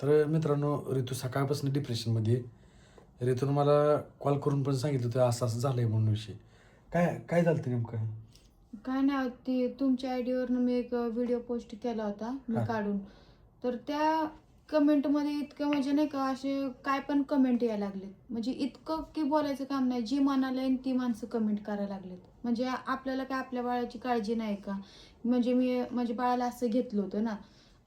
तर मित्रांनो ऋतू सकाळपासून डिप्रेशनमध्ये आहे. ऋतून मला कॉल करून पण सांगितलं होतं असं असं झालंय म्हणून विषय. काय काय झालं ते नेमकं? काय नाही ती तुमच्या आयडीवरनं मी एक व्हिडिओ पोस्ट केला होता मी हा. काढून. तर त्या कमेंटमध्ये इतकं म्हणजे नाही का असे काय पण कमेंट यायला लागलेत. म्हणजे इतकं की बोलायचं काम नाही जी मनाला येईल ती माणसं कमेंट करायला लागलेत. म्हणजे आपल्याला काय आपल्या बाळाची काळजी नाही का? म्हणजे मी म्हणजे बाळाला असं घेतलं होतं ना.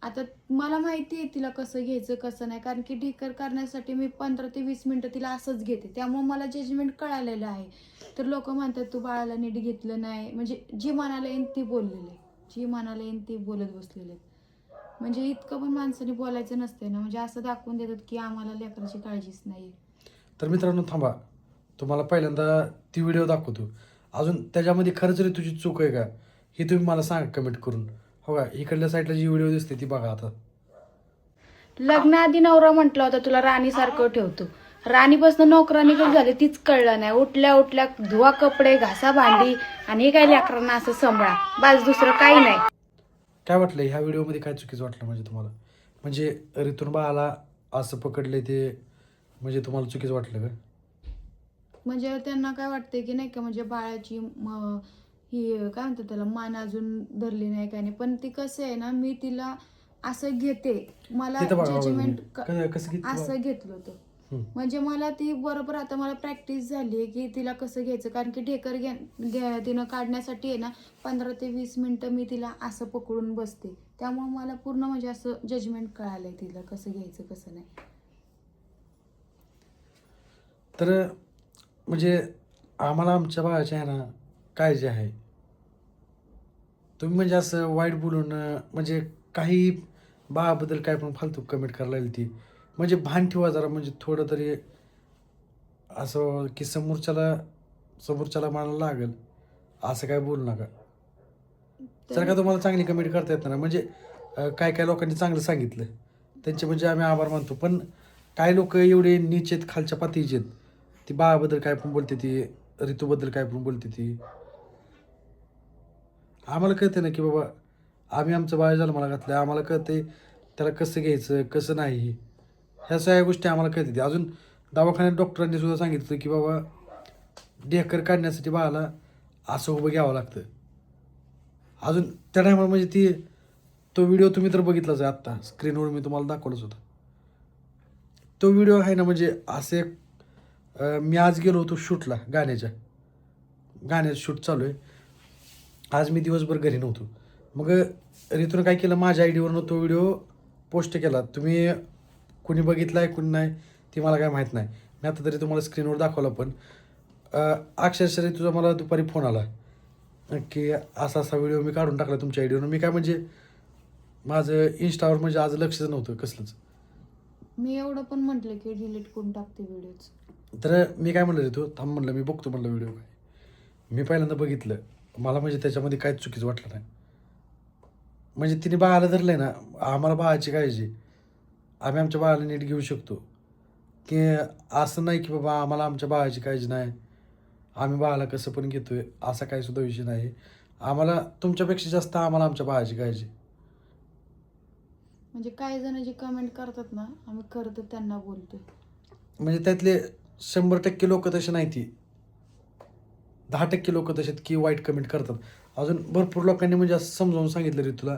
आता मला माहिती आहे तिला कसं घ्यायचं कसं नाही. कारण की ढेकर करण्यासाठी मी पंधरा ते वीस मिनटं तिला असंच घेते. त्यामुळे मला जजमेंट कळालेलं आहे. तर लोक म्हणतात तू बाळाला नीट घेतलं नाही. म्हणजे जी मनाला येईन ती बोललेले. जी मनाला येईन ती बोलत बसलेले. म्हणजे इतकं पण माणसाने बोलायचं नसते ना. म्हणजे असं दाखवून देतात की आम्हाला लेकराची काळजीच नाही तर मित्रांनो थांबा. तुम्हाला पहिल्यांदा ती व्हिडिओ दाखवतो. अजून त्याच्यामध्ये खरंच तुझी चूक आहे का? हे तुम्ही मला सांगा कमेंट करून. हो का? इकडल्या साईडला जी व्हिडिओ दिसते ती बघा आता. लग्नाआधी नवरा म्हटला होता तुला राणीसारखं ठेवतो. राणीपासून नोकरानी काही झाले तीच कळलं नाही. उठल्या उठल्या धुवा कपडे घासा भांडी आणि हे काय लेकरांना असं सांभाळा. बस दुसरं काही नाही. काय वाटलं ह्या व्हिडिओमध्ये काय चुकीचं वाटलं म्हणजे तुम्हाला? म्हणजे ऋतून बाळाला असं पकडले ते म्हणजे तुम्हाला चुकीचं वाटलं का? म्हणजे त्यांना काय वाटतंय की नाही का म्हणजे बाळाची म- ही काय म्हणतात त्याला मान अजून धरली नाही काय नाही. पण ती कसं आहे ना मी तिला असं घेते. मला जजमेंट. असं घेतलं होतं. म्हणजे मला ती बरोबर आता मला प्रॅक्टिस झाली आहे की तिला कसं घ्यायचं. कारण की ढेकर घे घे- तिनं काढण्यासाठी आहे ना पंधरा ते वीस मिनटं मी तिला असं पकडून बसते. त्यामुळे मला पूर्ण म्हणजे असं जजमेंट कळालंय तिला कसं घ्यायचं कसं नाही. तर म्हणजे आम्हाला आमच्या बाळाची आहे ना काळजी आहे. तुम्ही म्हणजे असं वाईट बोलून म्हणजे काही बाळाबद्दल काय पण फालतू कमेंट करायला लागली ती. म्हणजे भान ठेवा जरा म्हणजे थोडं तरी असं की समोरच्याला समोरच्याला मानायला लागेल. असं काय बोलू नका. जर का तुम्हाला चांगली कमेंट करता येत ना म्हणजे काय काय लोकांनी चांगलं सांगितलं त्यांचे म्हणजे आम्ही आभार मानतो. पण काही लोक एवढे नीच आहेत खालच्या पातळीचे आहेत. ती बाळाबद्दल काय पण बोलते ती ऋतूबद्दल काय पण बोलते ती. आम्हाला कळते ना की बाबा आम्ही आमचं बाळ जन्माला घातलं आम्हाला कळते त्याला कसं घ्यायचं कसं नाही. ह्या सगळ्या गोष्टी आम्हाला कळते अजून दवाखान्यात डॉक्टरांनी सुद्धा सांगितलं की बाबा ढेकर काढण्यासाठी बाळाला असं उभं घ्यावं लागतं. अजून त्या टायमाला म्हणजे ती तो व्हिडिओ तुम्ही तर बघितलाच आहे आत्ता. स्क्रीनवर मी तुम्हाला दाखवलंच होता. तो व्हिडिओ आहे ना म्हणजे असे मी आज गेलो होतो शूटला गाण्याच्या. गाण्याचं शूट चालू आहे. आज मी दिवसभर घरी नव्हतो. मग ऋतून काय केलं माझ्या आय डीवरनं तो व्हिडिओ पोस्ट केला. तुम्ही कुणी बघितला आहे कुणी नाही ती मला काय माहीत नाही. मी आता तरी तुम्हाला स्क्रीनवर दाखवलं पण अक्षरशः ऋतूचा मला दुपारी फोन आला की असा असा व्हिडिओ मी काढून टाकला तुमच्या आयडीवरून मी काय म्हणजे माझं इन्स्टावर म्हणजे आज लक्षच नव्हतं कसलंच. मी एवढं पण म्हटलं की डिलीट करून टाकते व्हिडिओच तर मी काय म्हणलं तू थांब म्हणलं मी बघतो म्हणलं व्हिडिओ. काय मी पहिल्यांदा बघितलं. मला म्हणजे त्याच्यामध्ये काहीच चुकीचं वाटलं नाही. म्हणजे तिने बाळाला धरलंय ना आम्हाला बाळाची काळजी. आम्ही आमच्या बाळाला नीट घेऊ शकतो. की असं नाही की बाबा आम्हाला आमच्या बाळाची काळजी नाही. आम्ही बाळाला कसं पण घेतोय असा काही सुद्धा विषय नाही. आम्हाला तुमच्यापेक्षा जास्त आम्हाला आमच्या बाळाची काळजी. म्हणजे काही जण जे कमेंट करतात ना आम्ही करतो त्यांना बोलतो म्हणजे त्यातले शंभर टक्के लोक तसे नाही ती दहा टक्के लोक तसे की वाईट कमेंट करतात. अजून भरपूर लोकांनी म्हणजे असं समजावून सांगितलं रे तुला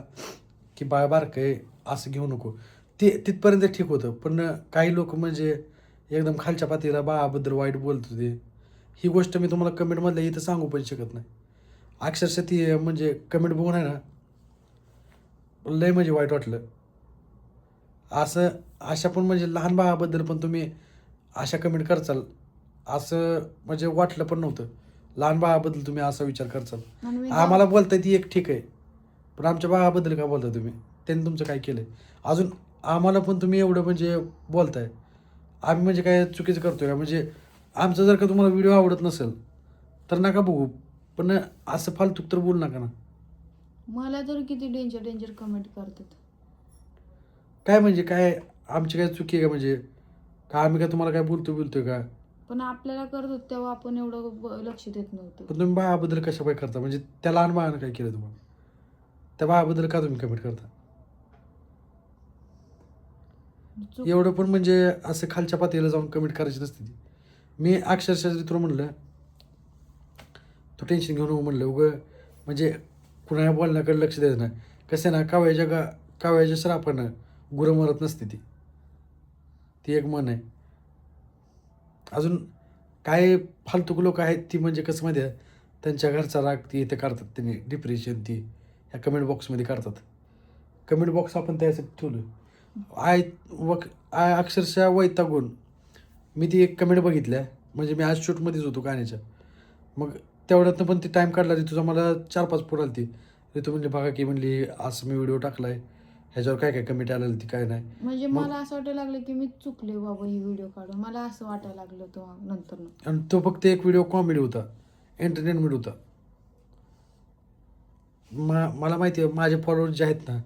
की बाळ बारकं आहे असं घेऊ नको. ते तिथपर्यंत ठीक होतं पण काही लोक म्हणजे एकदम खालच्या पातळीला बाळाबद्दल वाईट बोलत होते. ही गोष्ट मी तुम्हाला कमेंटमधल्या इथं सांगू पण शकत नाही. अक्षरशः ती म्हणजे कमेंट बघून आहे ना लय म्हणजे वाईट वाटलं. असं अशा पण म्हणजे लहान बाळाबद्दल पण तुम्ही अशा कमेंट करचाल असं म्हणजे वाटलं पण नव्हतं. लहान बाळाबद्दल तुम्ही असा विचार करचाल. आम्हाला बोलताय ती एक ठीक आहे. पण आमच्या बाळाबद्दल का बोलताय तुम्ही? त्यांनी तुमचं काय केलंय? अजून आम्हाला पण तुम्ही एवढं म्हणजे बोलताय. आम्ही म्हणजे काय चुकीचं करतोय का? म्हणजे आमचं जर का तुम्हाला व्हिडिओ आवडत नसेल तर नका बघू. पण असं फालतू तर बोलू नका ना. मला तर किती डेंजर डेंजर कमेंट करतात. काय म्हणजे काय? आमची काय चुकी आहे का म्हणजे? का आम्ही काय तुम्हाला काय बोलतो बोलतोय का? पण आपल्याला करत होत तेव्हा आपण एवढं ब- लक्ष देत नव्हतं. पण तुम्ही बाळाबद्दल कशा काय करता? म्हणजे त्या लहान बाळानं काय केलं तुम्हाला? त्या बाळाबद्दल का तुम्ही कमेंट करता? चूक एवढं पण म्हणजे असं खालच्या पातळीला जाऊन कमेंट करायची नसते ती. मी अक्षरशः तुला म्हणलं तू टेन्शन घेऊ नको म्हणलं उगं म्हणजे कुणा बोलण्याकडे लक्ष द्यायचं नाही. कसं आहे ना कावळ्याच्या गा कावळ्याच्या श्रापानं गुरं मरत नसते ती. ती एक मन आहे. अजून काय फालतूक लोक आहेत ती म्हणजे कसं माहिती आहे? त्यांच्या घरचा राग ती इथे काढतात त्यांनी. डिप्रेशन ती. ह्या कमेंट बॉक्समध्ये काढतात. कमेंट बॉक्स आपण त्यासाठी ठेवलं आय वक आय अक्षरशः वैतागून मी ती एक कमेंट बघितल्या. म्हणजे मी आज शूटमध्येच होतो गाण्याच्या. मग तेवढ्यातनं पण ती टाईम काढला ती तुझा मला चार पाच फोन आली ती तू म्हणली बघा की म्हणली असं मी व्हिडिओ टाकला आहे ह्याच्यावर काय काय कमेंट आलेली ती काय नाही. म्हणजे मग- मला असं वाटायला लागलं की मी चुकले बाबा ही व्हिडिओ काढून. मला असं वाटायला लागलं तो नंतर आणि तो फक्त एक व्हिडिओ कॉमेडी होता एंटरटेनमेंट होता. मा मला माहिती आहे माझे फॉलोअर्स जे आहेत ना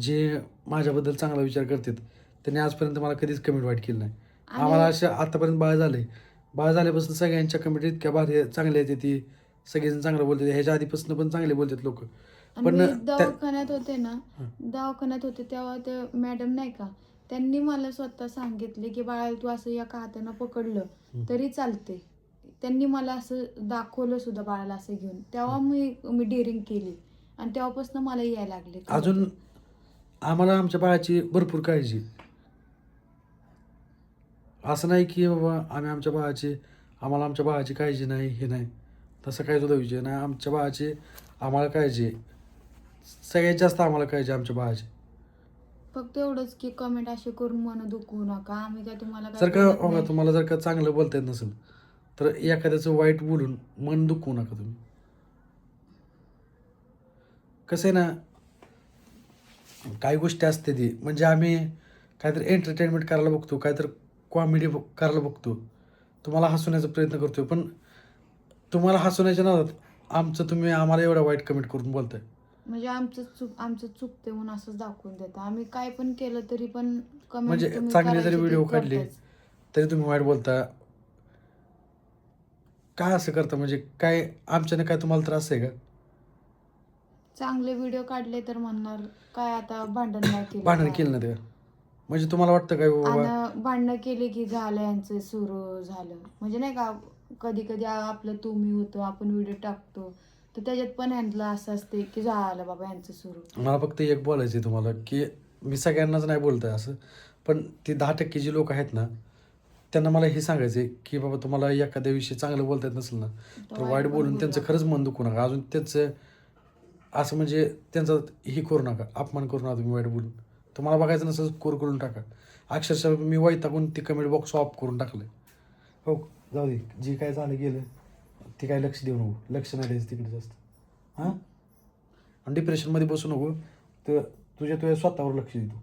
जे माझ्याबद्दल चांगला विचार करतात त्यांनी आजपर्यंत मला कधीच कमेंट वाईट केलं नाही. आणि- आम्हाला असे आतापर्यंत बाळ झाले बाळ झाल्यापासून सगळ्यांच्या कमेंट इतक्या भारी चांगल्या येते ती सगळेजण चांगलं बोलतात ह्याच्या आधीपासून पण चांगले बोलतात लोक. आणि पण मी त्या- दवाखान्यात होते ना दवाखान्यात होते तेव्हा ते मॅडम नाही का त्यांनी मला स्वतः सांगितले की बाळा तू असं या हातानं पकडलं तरी चालते. त्यांनी मला असं दाखवलं सुद्धा बाळाला असं घेऊन. तेव्हा मी मी डेअरिंग केली आणि तेव्हापासून मला यायला लागले. अजून आम्हाला आमच्या बाळाची भरपूर काळजी. असं नाही की बाबा आम्ही आमच्या बाळाची आम्हाला आमच्या बाळाची काळजी नाही हे नाही. तसं काही सुद्धा विषय नाही आमच्या बाळाची आम्हाला काळजी आहे. सगळ्यात जास्त आम्हाला आहे आमच्या बाळाची. फक्त एवढंच की कमेंट असे करून मन दुखवू नका. आम्ही काय तुम्हाला काय जर का बोलत बघा नाही. तुम्हाला जर का चांगलं बोलता येत नसेल तर एखाद्याचं वाईट बोलून मन दुखवू नका तुम्ही. कसं आहे ना काही गोष्टी असते ती. म्हणजे आम्ही काहीतरी एंटरटेनमेंट करायला बघतो काहीतरी कॉमेडी करायला बघतो. तुम्हाला हसवण्याचा प्रयत्न करतोय पण तुम्हाला हसवण्याच्या नादात आमचं तुम्ही आम्हाला एवढा वाईट कमेंट करून बोलताय. म्हणजे आमचं चूक आमचं चुकते म्हणून असंच दाखवून देतं आम्ही काय पण केलं तरी पण comment म्हणजे तुम्ही चांगले करायची जरी ती व्हिडिओ काढले करताच. तरी तुम्ही वाईट बोलता. काय असं करता? म्हणजे काय आमच्याने काय तुम्हाला त्रास आहे का? चांगले व्हिडिओ काढले तर म्हणणार काय आता भांडण नाही केलं भांडण. केलं ना ते म्हणजे तुम्हाला वाटतं काय बाबा? आणि भांडणं केले की झालं यांचं सुरू झालं. म्हणजे नाही का कधी कधी आपलं तुम्ही होतो आपण व्हिडिओ टाकतो. तर त्याच्यात पण ह्यांना असं असते की झालं बाबा यांचं सुरू. मला फक्त एक बोलायचं आहे तुम्हाला की मी सगळ्यांनाच नाही बोलतोय असं पण ती दहा टक्के जी लोक आहेत ना त्यांना मला हे सांगायचं आहे की बाबा तुम्हाला एखाद्या विषयी चांगलं बोलता येत नसेल ना तर वाईट बोलून त्यांचं खरंच मन दुखू नका. अजून त्यांचं असं म्हणजे त्यांचं हे करू नका अपमान करू नका तुम्ही वाईट बोलून. तुम्हाला बघायचं नसेल स्कोर करून टाका. अक्षरशः मी वैतागून ती कमेंट बॉक्स ऑफ करून टाकलं हो जाऊ दे जे काय झालं गेलं. ते काय लक्ष देऊ नको. लक्ष नाही द्यायचं तिकडे जास्त. हां? आणि डिप्रेशनमध्ये बसू नको. तर तुझ्या तुझ्या स्वतःवर लक्ष दे तू